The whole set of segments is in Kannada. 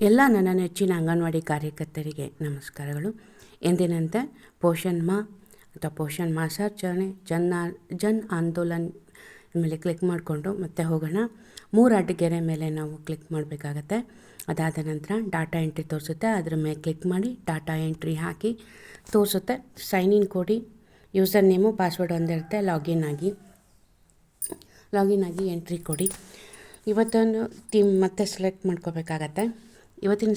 ಎಲ್ಲ ನನ್ನ ನೆಚ್ಚಿನ ಅಂಗನವಾಡಿ ಕಾರ್ಯಕರ್ತರಿಗೆ ನಮಸ್ಕಾರಗಳು. ಎಂದಿನಂತೆ ಪೋಷಣ್ ಮಾ ಅಥವಾ ಪೋಷಣ್ ಮಾಸಾಚರಣೆ, ಜನ್ ಜನ್ ಆಂದೋಲನ್ ಮೇಲೆ ಕ್ಲಿಕ್ ಮಾಡಿಕೊಂಡು ಮತ್ತೆ ಹೋಗೋಣ. ಮೂರು ಅಡ್ಡಗೆರೆ ಮೇಲೆ ನಾವು ಕ್ಲಿಕ್ ಮಾಡಬೇಕಾಗತ್ತೆ. ಅದಾದ ನಂತರ ಡಾಟಾ ಎಂಟ್ರಿ ತೋರಿಸುತ್ತೆ. ಅದ್ರ ಮೇಲೆ ಕ್ಲಿಕ್ ಮಾಡಿ ಡಾಟಾ ಎಂಟ್ರಿ ಹಾಕಿ ತೋರಿಸುತ್ತೆ. ಸೈನ್ ಇನ್ ಕೊಡಿ. ಯೂಸರ್ ನೇಮು, ಪಾಸ್ವರ್ಡ್ ಒಂದಿರುತ್ತೆ. ಲಾಗಿನ್ ಆಗಿ ಲಾಗಿನ್ ಆಗಿ ಎಂಟ್ರಿ ಕೊಡಿ. ಇವತ್ತೊಂದು ಟೀಮ್ ಮತ್ತೆ ಸೆಲೆಕ್ಟ್ ಮಾಡ್ಕೋಬೇಕಾಗತ್ತೆ. ಇವತ್ತಿನ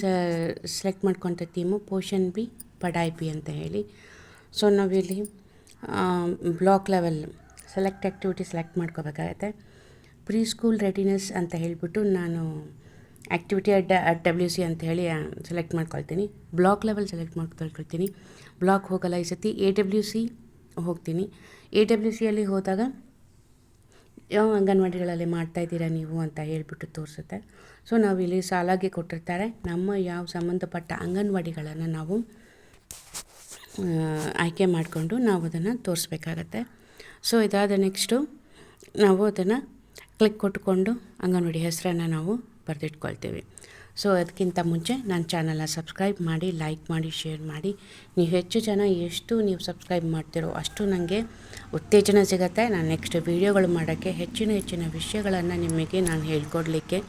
ಸೆಲೆಕ್ಟ್ ಮಾಡ್ಕೊತ ಥೀಮು ಪೋಷನ್ ಬಿ ಪಡಾಯ್ ಬಿ ಅಂತ ಹೇಳಿ. ಸೊ ನಾವಿಲ್ಲಿ block level select activity select ಮಾಡ್ಕೋಬೇಕಾಗತ್ತೆ. ಪ್ರೀ ಸ್ಕೂಲ್ ರೆಡಿನೆಸ್ ಅಂತ ಹೇಳಿಬಿಟ್ಟು ನಾನು ಆ್ಯಕ್ಟಿವಿಟಿ ಅಡ್ ಡಬ್ಲ್ಯೂ ಸಿ ಅಂತ ಹೇಳಿ ಸೆಲೆಕ್ಟ್ ಮಾಡ್ಕೊಳ್ತೀನಿ. ಬ್ಲಾಕ್ ಲೆವೆಲ್ ಸೆಲೆಕ್ಟ್ ಮಾಡ್ಕೊಳ್ಕೊಳ್ತೀನಿ ಬ್ಲಾಕ್ ಹೋಗಲ್ಲ ಈ ಸತಿ. ಎ ಡಬ್ಲ್ಯೂ ಸಿ ಹೋಗ್ತೀನಿ. ಎ ಡಬ್ಲ್ಯೂ ಸಿಯಲ್ಲಿ ಹೋದಾಗ ಯಾವ ಅಂಗನವಾಡಿಗಳಲ್ಲಿ ಮಾಡ್ತಾಯಿದ್ದೀರಾ ನೀವು ಅಂತ ಹೇಳಿಬಿಟ್ಟು ತೋರಿಸುತ್ತೆ. ಸೊ ನಾವಿಲ್ಲಿ ಸಾಲಾಗಿ ಕೊಟ್ಟಿರ್ತಾರೆ. ನಮ್ಮ ಯಾವ ಸಂಬಂಧಪಟ್ಟ ಅಂಗನವಾಡಿಗಳನ್ನು ನಾವು ಆಯ್ಕೆ ಮಾಡಿಕೊಂಡು ನಾವು ಅದನ್ನು ತೋರಿಸ್ಬೇಕಾಗತ್ತೆ. ಸೊ ಇದಾದ ನೆಕ್ಸ್ಟು ನಾವು ಅದನ್ನು ಕ್ಲಿಕ್ ಕೊಟ್ಟುಕೊಂಡು ಅಂಗನವಾಡಿ ಹೆಸರನ್ನು ನಾವು ಬರೆದಿಟ್ಕೊಳ್ತೀವಿ. ಸೊ ಅದಕ್ಕಿಂತ ಮುಂಚೆ ನನ್ನ ಚಾನಲ್ನ ಸಬ್ಸ್ಕ್ರೈಬ್ ಮಾಡಿ, ಲೈಕ್ ಮಾಡಿ, ಶೇರ್ ಮಾಡಿ. ನೀವು ಹೆಚ್ಚು ಜನ ಎಷ್ಟು ನೀವು ಸಬ್ಸ್ಕ್ರೈಬ್ ಮಾಡ್ತೀರೋ ಅಷ್ಟು ನನಗೆ ಉತ್ತೇಜನ ಸಿಗುತ್ತೆ. ನಾನು ನೆಕ್ಸ್ಟ್ ವೀಡಿಯೋಗಳು ಮಾಡೋಕ್ಕೆ ಹೆಚ್ಚಿನ ಹೆಚ್ಚಿನ ವಿಷಯಗಳನ್ನು ನಿಮಗೆ ನಾನು ಹೇಳ್ಕೊಡ್ಲಿಕ್ಕೆ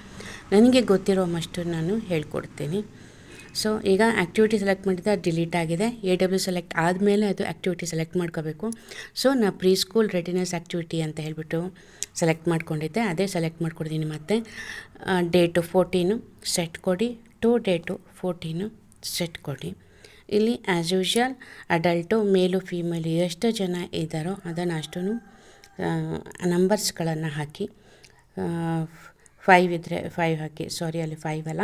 ನನಗೆ ಗೊತ್ತಿರೋಮಷ್ಟು ನಾನು ಹೇಳ್ಕೊಡ್ತೀನಿ. ಸೊ ಈಗ ಆ್ಯಕ್ಟಿವಿಟಿ ಸೆಲೆಕ್ಟ್ ಮಾಡಿದ್ದೆ ಅದು ಡಿಲೀಟ್ ಆಗಿದೆ. ಎ ಡಬ್ಲ್ಯೂ ಸೆಲೆಕ್ಟ್ ಆದಮೇಲೆ ಅದು ಆ್ಯಕ್ಟಿವಿಟಿ ಸೆಲೆಕ್ಟ್ ಮಾಡ್ಕೋಬೇಕು. ಸೊ ನಾ ಪ್ರೀ ಸ್ಕೂಲ್ ರೆಡಿನೆಸ್ ಆ್ಯಕ್ಟಿವಿಟಿ ಅಂತ ಹೇಳಿಬಿಟ್ಟು ಸೆಲೆಕ್ಟ್ ಮಾಡ್ಕೊಂಡಿದ್ದೆ. ಅದೇ ಸೆಲೆಕ್ಟ್ ಮಾಡ್ಕೊಡ್ತೀನಿ ಮತ್ತು. ಡೇಟು ಫೋರ್ಟೀನು ಸೆಟ್ ಕೊಡಿ. ಟು ಡೇಟು ಫೋರ್ಟೀನು ಸೆಟ್ ಕೊಡಿ. ಇಲ್ಲಿ as usual adult male female ಎಷ್ಟು ಜನ ಇದ್ದಾರೋ ಅದನ್ನು ಅಷ್ಟೂ ನಂಬರ್ಸ್ಗಳನ್ನು ಹಾಕಿ ಫೈವ್ ಇದ್ದರೆ ಫೈವ್ ಹಾಕಿ. ಸಾರಿ ಅಲ್ಲಿ ಫೈವ್ ಅಲ್ಲ.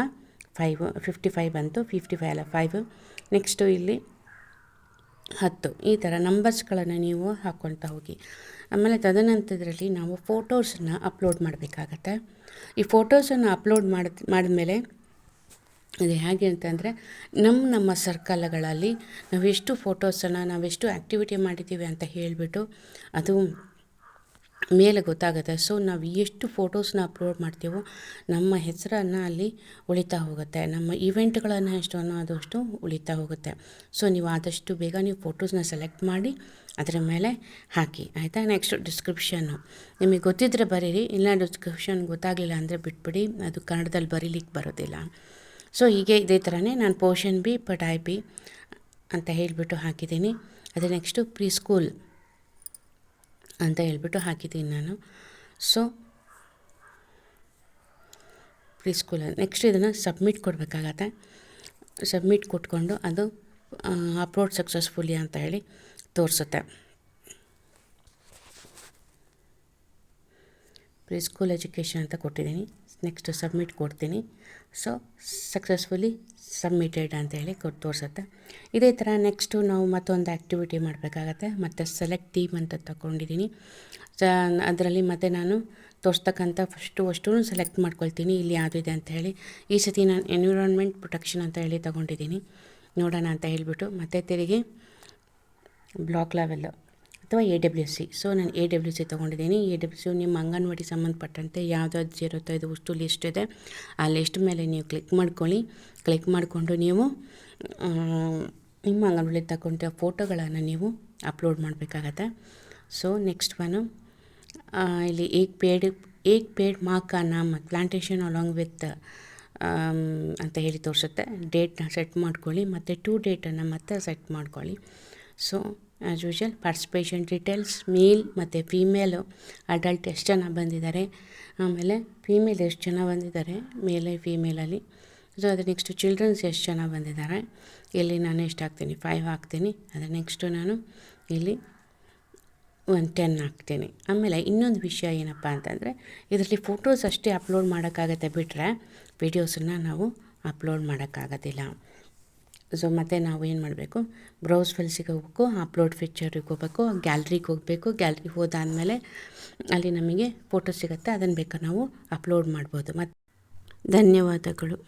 ಫೈವ್ ಫಿಫ್ಟಿ ಫೈವ್ ಬಂತು ಫಿಫ್ಟಿ ಫೈವ್ ಅಲ್ಲ ಫೈವ್ ನೆಕ್ಸ್ಟು ಇಲ್ಲಿ ಹತ್ತು. ಈ ಥರ ನಂಬರ್ಸ್ಗಳನ್ನು ನೀವು ಹಾಕ್ಕೊಳ್ತಾ ಹೋಗಿ. ಆಮೇಲೆ ತದನಂತರದಲ್ಲಿ ನಾವು ಫೋಟೋಸನ್ನು ಅಪ್ಲೋಡ್ ಮಾಡಬೇಕಾಗತ್ತೆ. ಈ ಫೋಟೋಸನ್ನು ಅಪ್ಲೋಡ್ ಮಾಡಿದ ಮಾಡಿದ್ಮೇಲೆ ಅದು ಹೇಗೆ ಅಂತಂದರೆ ನಮ್ಮ ನಮ್ಮ ಸರ್ಕಲ್ಗಳಲ್ಲಿ ನಾವೆಷ್ಟು ಫೋಟೋಸನ್ನು ನಾವೆಷ್ಟು ಆ್ಯಕ್ಟಿವಿಟಿ ಮಾಡಿದ್ದೀವಿ ಅಂತ ಹೇಳಿಬಿಟ್ಟು ಅದು ಮೇಲೆ ಗೊತ್ತಾಗುತ್ತೆ. ಸೊ ನಾವು ಎಷ್ಟು ಫೋಟೋಸ್ನ ಅಪ್ಲೋಡ್ ಮಾಡ್ತೀವೋ ನಮ್ಮ ಹೆಸರನ್ನು ಅಲ್ಲಿ ಉಳಿತಾ ಹೋಗುತ್ತೆ. ನಮ್ಮ ಇವೆಂಟ್ಗಳನ್ನು ಎಷ್ಟು ಅನ್ನೋದಷ್ಟು ಉಳಿತಾ ಹೋಗುತ್ತೆ. ಸೊ ನೀವು ಆದಷ್ಟು ಬೇಗ ನೀವು ಫೋಟೋಸ್ನ ಸೆಲೆಕ್ಟ್ ಮಾಡಿ ಅದರ ಮೇಲೆ ಹಾಕಿ. ಆಯಿತಾ? ನೆಕ್ಸ್ಟ್ ಡಿಸ್ಕ್ರಿಪ್ಷನ್ನು ನಿಮಗೆ ಗೊತ್ತಿದ್ದರೆ ಬರೀರಿ. ಇಲ್ಲ ಡಿಸ್ಕ್ರಿಪ್ಷನ್ ಗೊತ್ತಾಗಲಿಲ್ಲ ಅಂದರೆ ಬಿಟ್ಬಿಡಿ. ಅದು ಕನ್ನಡದಲ್ಲಿ ಬರೀಲಿಕ್ಕೆ ಬರೋದಿಲ್ಲ. ಸೊ ಹೀಗೆ ಇದೇ ಥರನೇ ನಾನು ಪೋರ್ಷನ್ ಬಿ ಪಟಾಯ್ ಬಿ ಅಂತ ಹೇಳಿಬಿಟ್ಟು ಹಾಕಿದ್ದೀನಿ. ಅದೇ ನೆಕ್ಸ್ಟು ಪ್ರೀ ಸ್ಕೂಲ್ ಅಂತ ಹೇಳ್ಬಿಟ್ಟು ಹಾಕಿದ್ದೀನಿ ನಾನು. ಸೊ ಪ್ರೀ ನೆಕ್ಸ್ಟ್ ಇದನ್ನು ಸಬ್ಮಿಟ್ ಕೊಡಬೇಕಾಗತ್ತೆ. ಸಬ್ಮಿಟ್ ಕೊಟ್ಕೊಂಡು ಅದು ಅಪ್ಲೋಡ್ ಸಕ್ಸಸ್ಫುಲಿ ಅಂತ ಹೇಳಿ ತೋರಿಸುತ್ತೆ. ಪ್ರೀ ಸ್ಕೂಲ್ ಎಜುಕೇಷನ್ ಅಂತ ಕೊಟ್ಟಿದ್ದೀನಿ. ನೆಕ್ಸ್ಟ್ ಸಬ್ಮಿಟ್ ಕೊಡ್ತೀನಿ. ಸೊ ಸಕ್ಸಸ್ಫುಲಿ ಸಬ್ಮಿಟೆಡ್ ಅಂತ ಹೇಳಿ ಕೊಟ್ಟು ತೋರಿಸುತ್ತೆ. ಇದೇ ಥರ ನೆಕ್ಸ್ಟು ನಾವು ಮತ್ತೊಂದು ಆ್ಯಕ್ಟಿವಿಟಿ ಮಾಡಬೇಕಾಗತ್ತೆ. ಮತ್ತು ಸೆಲೆಕ್ಟ್ ಟೀಮ್ ಅಂತ ತಗೊಂಡಿದ್ದೀನಿ. ಅದರಲ್ಲಿ ಮತ್ತೆ ನಾನು ತೋರಿಸ್ತಕ್ಕಂಥ ಫಸ್ಟು ಅಷ್ಟು ಸೆಲೆಕ್ಟ್ ಮಾಡ್ಕೊಳ್ತೀನಿ. ಇಲ್ಲಿ ಯಾವುದಿದೆ ಅಂತ ಹೇಳಿ. ಈ ಸತಿ ನಾನು ಎನ್ವಿರಾನ್ಮೆಂಟ್ ಪ್ರೊಟೆಕ್ಷನ್ ಅಂತ ಹೇಳಿ ತಗೊಂಡಿದ್ದೀನಿ. ನೋಡೋಣ ಅಂತ ಹೇಳಿಬಿಟ್ಟು ಮತ್ತೆ ತಿರುಗಿ ಬ್ಲಾಕ್ ಲೆವೆಲ್ಲು ಅಥವಾ ಎ ಡಬ್ಲ್ಯೂ ಸಿ ಸೊ ನಾನು ಎ ಡಬ್ಲ್ಯೂ ಸಿ ತೊಗೊಂಡಿದ್ದೀನಿ. ಎ ಡಬ್ಲ್ಯೂ ಸಿ ನಿಮ್ಮ ಅಂಗನವಾಡಿ ಸಂಬಂಧಪಟ್ಟಂತೆ ಯಾವ್ದಾದ್ರು ಇರುತ್ತೋ ಇದು ವಸ್ತು ಲಿಸ್ಟ್ ಇದೆ, ಆ ಲಿಸ್ಟ್ ಮೇಲೆ ನೀವು ಕ್ಲಿಕ್ ಮಾಡ್ಕೊಳ್ಳಿ. ಕ್ಲಿಕ್ ಮಾಡಿಕೊಂಡು ನೀವು ನಿಮ್ಮ ಅಂಗನವಾಡಿ ತಗೊಂಡ ಫೋಟೋಗಳನ್ನು ನೀವು ಅಪ್ಲೋಡ್ ಮಾಡಬೇಕಾಗತ್ತೆ. ಸೊ ನೆಕ್ಸ್ಟ್ ಒನು ಇಲ್ಲಿ ಏಕ್ ಪೇಡ್ ಏಕ್ ಪೇಡ್ ಮಾಕ ಕಾ ನಾಮ್ ಪ್ಲಾಂಟೇಶನ್ ಅಲಾಂಗ್ ವಿತ್ ಅಂತ ಹೇಳಿ ತೋರಿಸುತ್ತೆ. ಡೇಟ್ನ ಸೆಟ್ ಮಾಡ್ಕೊಳ್ಳಿ. ಮತ್ತು ಟೂ ಡೇಟನ್ನು ಮತ್ತೆ ಸೆಟ್ ಮಾಡ್ಕೊಳ್ಳಿ. So as usual participation details male ಮತ್ತು ಫೀಮೇಲು ಅಡಲ್ಟ್ ಎಷ್ಟು ಜನ ಬಂದಿದ್ದಾರೆ, ಆಮೇಲೆ ಫೀಮೇಲ್ ಎಷ್ಟು ಜನ ಬಂದಿದ್ದಾರೆ ಮೇಲೆ ಫೀಮೇಲಲ್ಲಿ ಸೊ ಅದು ನೆಕ್ಸ್ಟು ಚಿಲ್ಡ್ರನ್ಸ್ ಎಷ್ಟು ಜನ ಬಂದಿದ್ದಾರೆ, ಇಲ್ಲಿ ನಾನು ಎಷ್ಟು ಹಾಕ್ತೀನಿ ಫೈವ್ ಹಾಕ್ತೀನಿ, ಅದು ನೆಕ್ಸ್ಟು ನಾನು ಇಲ್ಲಿ ಒಂದು ಟೆನ್ ಹಾಕ್ತೀನಿ. ಆಮೇಲೆ ಇನ್ನೊಂದು ವಿಷಯ ಏನಪ್ಪ ಅಂತಂದರೆ, ಇದರಲ್ಲಿ ಫೋಟೋಸ್ ಅಷ್ಟೇ ಅಪ್ಲೋಡ್ ಮಾಡೋಕ್ಕಾಗತ್ತೆ ಬಿಟ್ಟರೆ ವಿಡಿಯೋಸನ್ನು ನಾವು ಅಪ್ಲೋಡ್ ಮಾಡೋಕ್ಕಾಗೋದಿಲ್ಲ. ಸೊ ಮತ್ತು ನಾವು ಏನು ಮಾಡಬೇಕು? ಬ್ರೌಸ್ ಫೆಲ್ಸಿಗೆ ಹೋಗ್ಬೇಕು ಅಪ್ಲೋಡ್ ಫೀಚರಿಗೆ ಹೋಗ್ಬೇಕು ಗ್ಯಾಲ್ರಿಗೆ ಹೋಗಬೇಕು ಗ್ಯಾಲ್ರಿಗೆ ಹೋದಾದಮೇಲೆ ಅಲ್ಲಿ ನಮಗೆ ಫೋಟೋ ಸಿಗುತ್ತೆ, ಅದನ್ನು ಬೇಕಾದ್ರೆ ನಾವು ಅಪ್ಲೋಡ್ ಮಾಡ್ಬೋದು. ಮತ್ತು ಧನ್ಯವಾದಗಳು.